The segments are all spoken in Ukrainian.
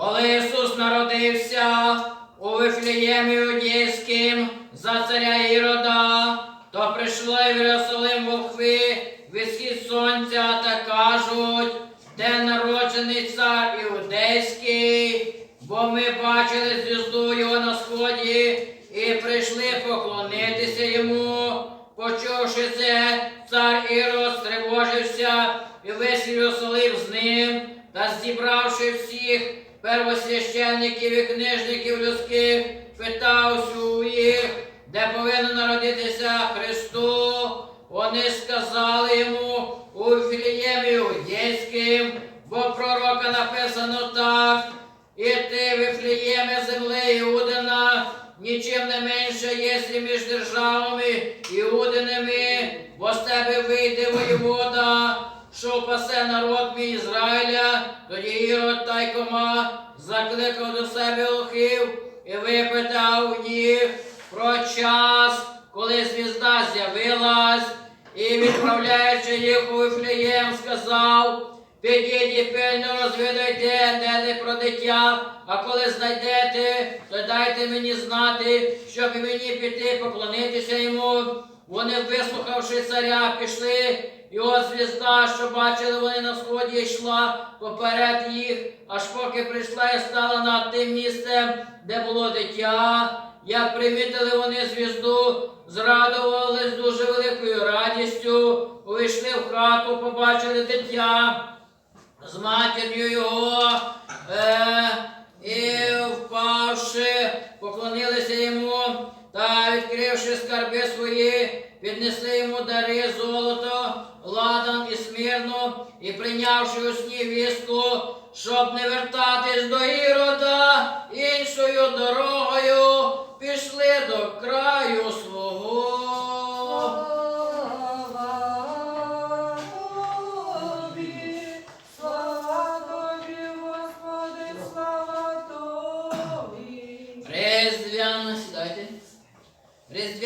Коли Ісус народився у Вифлеємі Юдейським за царя Ірода, то прийшли в Єрусалим вовхви від схід сонця та кажуть, де народжений цар Іудейський, бо ми бачили звізду його на сході і прийшли поклонитися йому. Почувши це, цар Ірод стривожився і весь Єрусалим з ним, та зібравши всіх первосвященників і книжників людських, питав у їх, де повинен народитися Христу. Вони сказали йому у Філіємі Іудейським, бо пророка написано так. І ти, Вифлеєме, земли Іудина, нічим не менше єсі між державами Іудинами, бо з тебе вийде воєвода, що пасе народ мій Ізраїля, тоді Ірод тайкома закликав до себе лохів і випитав їх про час, коли звізда з'явилась, і відправляючи їх у Вифлеєм, сказав, Підіть і пильно розвідайте, де не про дитя, а коли знайдете, то дайте мені знати, щоб мені піти поклонитися йому. Вони, вислухавши царя, пішли, і от звізда, що бачили вони на сході, йшла поперед їх, аж поки прийшла і стала над тим місцем, де було дитя. Як примітили вони звізду, зрадувались дуже великою радістю, увійшли в хату, побачили дитя з матір'ю його, е, і впавши, поклонилися йому та, відкривши скарби свої, піднесли йому дари золото, ладан і смірну, і прийнявши у сні вістку, щоб не вертатись до Ірода, іншою дорогою пішли до краю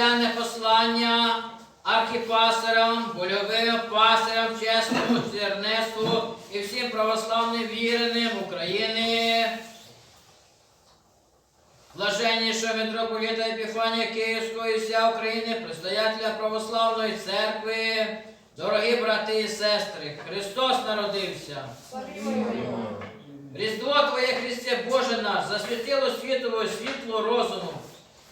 Різдвяне послання архіпасерам, больовим пасерам, чесному зернеству і всім православним віреним України. Блаженнішого митрополіта Епіфанія Київського і вся України, предстоятеля православної церкви, дорогі брати і сестри, Христос народився. Різдво Твоє Христе Боже наш, засвітило світове світло розуму.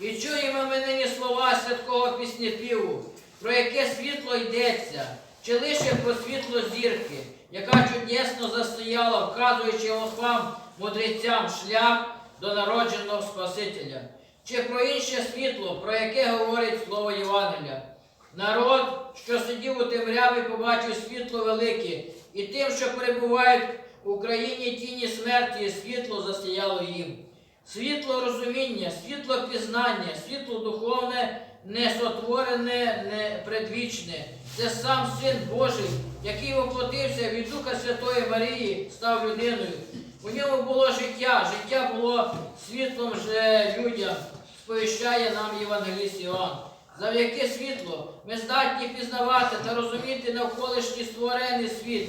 І чуємо ми нині слова святкового піснєпіву, про яке світло йдеться, чи лише про світло зірки, яка чудесно застояла, вказуючи волхвам мудрецям шлях до народженого Спасителя, чи про інше світло, про яке говорить слово Євангелія. Народ, що сидів у темряві, побачив світло велике, і тим, що перебувають в Україні тіні смерті, світло засіяло їм. Світло розуміння, світло пізнання, світло духовне, несотворене, не предвічне. Це сам Син Божий, який воплотився від Духа Святої Марії, став людиною. У ньому було життя, життя було світлом же людям, сповіщає нам Євангеліст Іоанн. Завдяки світлу ми здатні пізнавати та розуміти навколишній створений світ,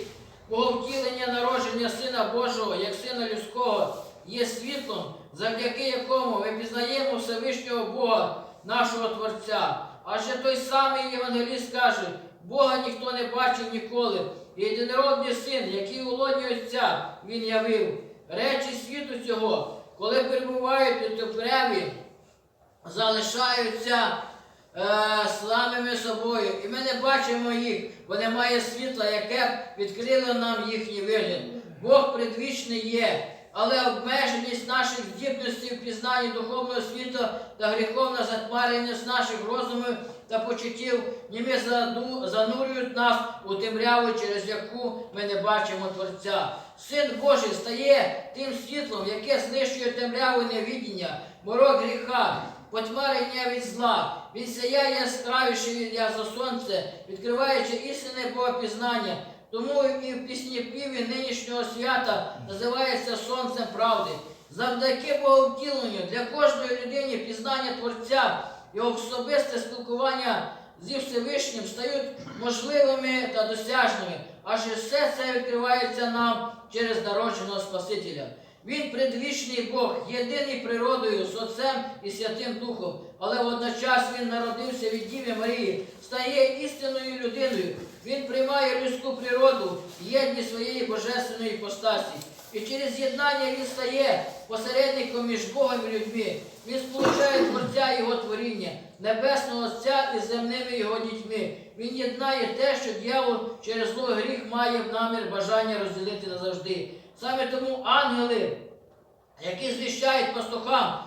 Бо втілення народження Сина Божого, як Сина Людського, є світлом, завдяки якому ми пізнаємо Всевишнього Бога, нашого Творця. Адже той самий Євангеліст каже, Бога ніхто не бачив ніколи. Єдинородний син, який у лоні Отця Він явив. Речі світу цього, коли перебувають у темряві, залишаються е, славними собою. І ми не бачимо їх, бо немає світла, яке б відкрило нам їхній вигляд. Бог предвічний є, але обмеженість наших здібностей в пізнанні духовного світу та гріховна затмареність наших розумів та почуттів, німи занурюють нас у темряву, через яку ми не бачимо Творця. Син Божий стає тим світлом, яке знищує темряву невідіння, морок гріха, потьмарення від зла. Він сяє яскравіше як за сонце, відкриваючи істинне богопізнання. Тому і в пісні піві нинішнього свята називається Сонцем правди. Завдяки Боговтіленню для кожної людини пізнання Творця і особисте спілкування зі Всевишнім стають можливими та досяжними, адже все це відкривається нам через народженого Спасителя. Він предвічний Бог, єдиний природою з Отцем і Святим Духом, але водночас Він народився від Діви Марії, стає істинною людиною. Він приймає людську природу, єдність своєї божественної постасі. І через єднання він стає посередником між Богом і людьми. Він сполучає Творця Його творіння, Небесного Отця і земними його дітьми. Він єднає те, що дьявол через зло гріх має в намір бажання розділити назавжди. Саме тому ангели, які звіщають пастухам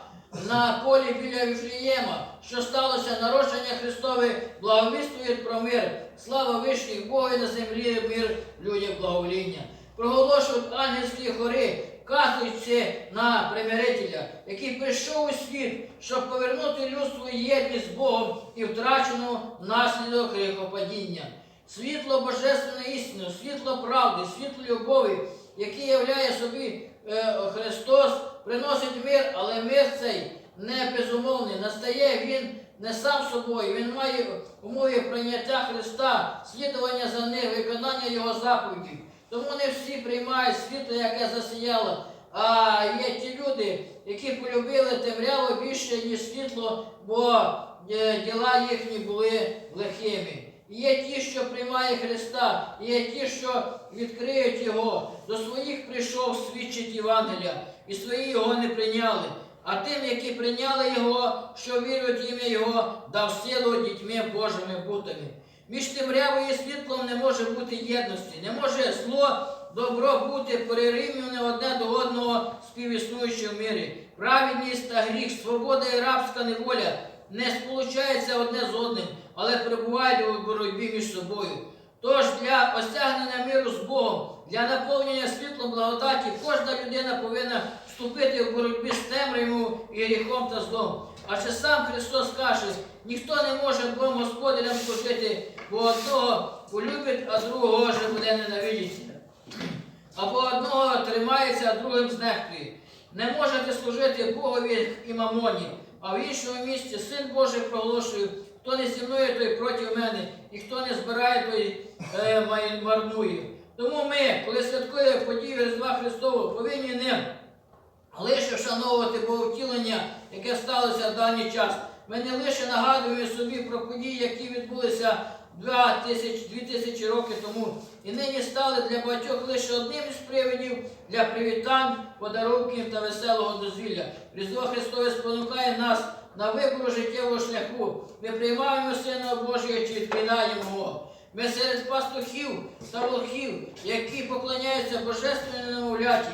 на полі біля Віфлієма, що сталося народження Христове, благовіствують про мир. Слава вишніх Богу і на землі мир людям благовоління. Проголошують ангельські хори, катуючи на примирителя, який прийшов у світ, щоб повернути людству єдність з Богом і втрачену внаслідок гріхопадіння. Світло Божественної істини, світло правди, світло любові, яке являє собі е, Христос, приносить мир, але мир цей не безумовний. Настає він не сам собою, він має умови прийняття Христа, слідування за ним, виконання Його заповідей. Тому не всі приймають світло, яке засіяло. А є ті люди, які полюбили темряву більше, ніж світло, бо е, діла їхні були лихими. Є ті, що приймає Христа, є ті, що відкриють Його. До своїх прийшов свідчить Євангелія, і свої його не прийняли. А тим, які прийняли Його, що вірують ім'я Його, дав силу дітьми Божими бутами. Між темрявою і світлом не може бути єдності, не може зло, добро бути перерівняне одне до одного співіснуючи в мирі. Праведність та гріх, свобода і рабська неволя не сполучаються одне з одним, але перебувають у боротьбі між собою. Тож для осягнення миру з Богом, для наповнення світлом благодаті, кожна людина повинна вступити в боротьбі з темрявою і гріхом та злом. Адже сам Христос каже, ніхто не може двом господарям служити, бо одного полюбить, а другого вже буде ненавидіти. Або одного тримається, а другим знехтує. Не можете служити Богові і мамоні, а в іншому місці Син Божий проголошує, хто не зі мною, той проти мене, і хто не збирає, той е, марнує. Тому ми, коли святкуємо подію Різдва Христового, повинні не лише вшановувати Боговтілення, яке сталося в даний час. Ми не лише нагадуємо собі про події, які відбулися два тисяч, дві тисячі років тому, і нині стали для багатьох лише одним із привідів для привітань, подарунків та веселого дозвілля. Різдво Христове спонукає нас на вибору життєвого шляху. Ми приймаємо Сина Божого чи відкидаємо Його. Ми серед пастухів та волхів, які поклоняються божественному немовляті.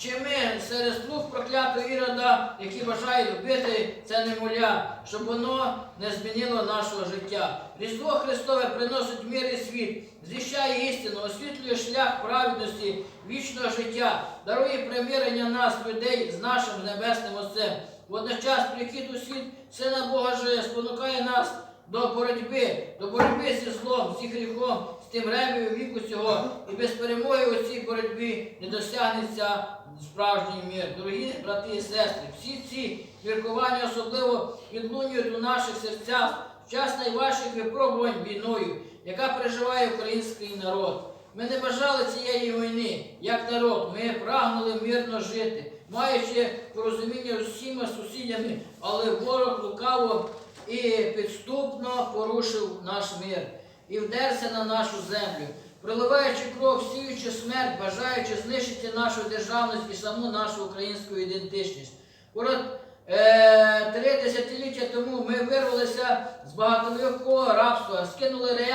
Чи ми серед слуг проклятого ірода, які бажають вбити це немовля, щоб воно не змінило нашого життя. Різдво Христове приносить мир і світ, звіщає істину, освітлює шлях праведності, вічного життя, дарує примирення нас, людей, з нашим небесним Отцем. Водночас прихід у світ Сина Бога же спонукає нас до боротьби, до боротьби зі злом, зі гріхом, з тим ребою віку цього. І без перемоги у цій боротьбі не досягнеться справжній мир. Дорогі брати і сестри, всі ці міркування особливо відлунюють у наших серцях в час найважчих випробувань війною, яка переживає український народ. Ми не бажали цієї війни як народ. Ми прагнули мирно жити, маючи порозуміння з усіма сусідями, але ворог лукаво і підступно порушив наш мир і вдерся на нашу землю, проливаючи кров, сіючи смерть, бажаючи знищити нашу державність і саму нашу українську ідентичність. Понад е, три десятиліття тому ми вирвалися з багатовікового рабства, скинули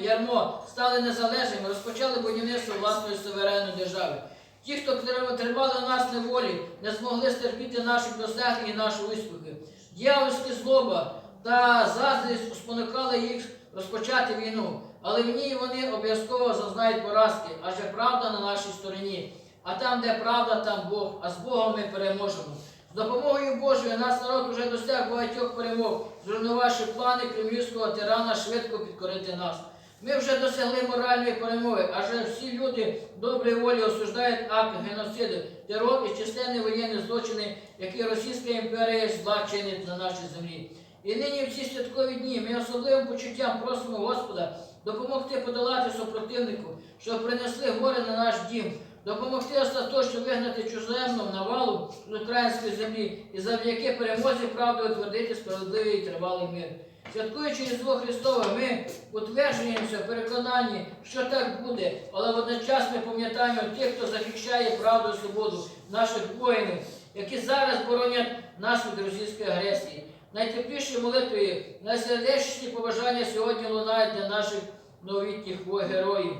ярмо, стали незалежними, розпочали будівництво власної суверенної держави. Ті, хто тр- тримали нас неволі, не змогли стерпіти наших досягнень і нашої успіхи. Дьявольська злоба та заздрість спонукали їх розпочати війну, але в ній вони обов'язково зазнають поразки, адже правда на нашій стороні. А там, де правда, там Бог, а з Богом ми переможемо. З допомогою Божою наш народ уже досяг багатьох перемог, зруйнувавши плани кремлівського тирана швидко підкорити нас. Ми вже досягли моральної перемоги, адже всі люди доброї волі осуждають акт геноциду, терор і численні воєнні злочини, які Російська імперія зла чинить на нашій землі. І нині в ці святкові дні ми особливим почуттям просимо Господа допомогти подолати супротивнику, щоб принесли горе на наш дім, допомогти остаточно вигнати чужеземну навалу з української землі і завдяки перемозі правди утвердити справедливий і тривалий мир. Святкуючи Різдво Христове, ми утверджуємося в переконанні, що так буде, але водночас ми пам'ятаємо тих, хто захищає правду і свободу наших воїнів, які зараз боронять нас від російської агресії. Найтепліші молитви, найсердечніші побажання сьогодні лунають для наших новітніх героїв.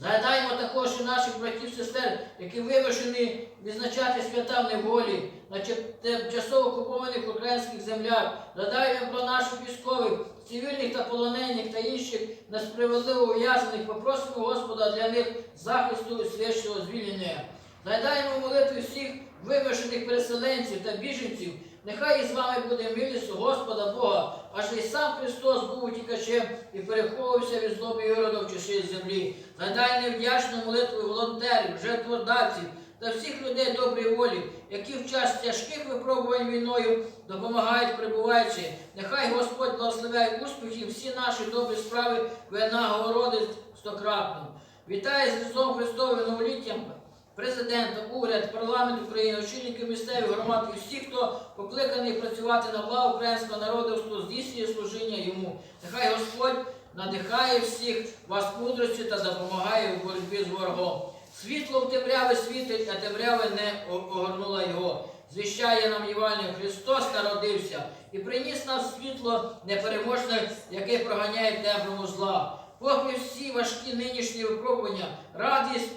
Згадаємо також і наших братів сестер, які вимушені відзначати свята в неволі на тимчасово окупованих українських землях. Згадаємо про наших військових, цивільних та полонених та інших несправедливо ув'язаних. Попросимо Господа для них захисту і святого звільнення. Згадаємо молитви всіх вимушених переселенців та біженців. Нехай із вами буде милість Господа Бога, аж і сам Христос був утікачем і переховувався від злоби Ірода в чаші землі. Згадай невдячну молитву волонтерів, жертводавців та всіх людей доброї волі, які в час тяжких випробувань війною допомагають прибуваючи. Нехай Господь благословляє успіхів всі наші добрі справи винагородить стократно. Вітаю з Різдвом Христовим новоліттям президента, уряд, парламент України, очільники місцевих громад і всі, хто покликаний працювати на благо українського народу, хто здійснює служіння йому. Нехай Господь надихає всіх вас мудрості та допомагає у боротьбі з ворогом. Світло в темряве світить, а темрява не огорнула його. Звіщає нам Євангеліє, Христос народився і приніс нам світло непереможне, яке проганяє темряву зла. Попри всі важкі нинішні випробування, радість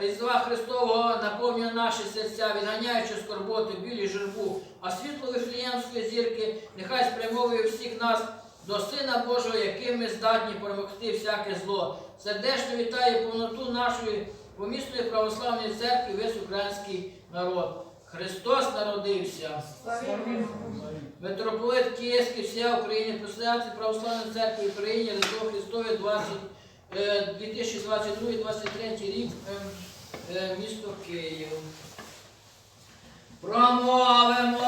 Різдва Христового наповнює наші серця, відганяючи скорботу, білі журбу, а світло Вифлеємської зірки нехай спрямовує всіх нас до Сина Божого, яким ми здатні перемогти всяке зло. Сердечно вітаю повноту нашої помісної православної церкви, весь український народ. Христос народився. Митрополит Київський, вся Україна, Председатель Православної церкви України, Різдво Христове 20, е, Е, 2022-2023 рік ем, е, місто Київ. Промовимо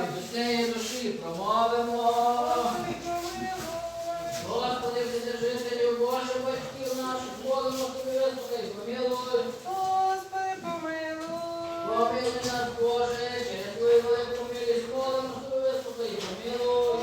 від усієї душі, промовимо. Господи, всі жителів Божих батьків наших, молимо тобі, Господи, помилуй. Господи, помилуй. Помилуй нас, Боже, через твою велику милість, молимо тобі, Господи, помилуй.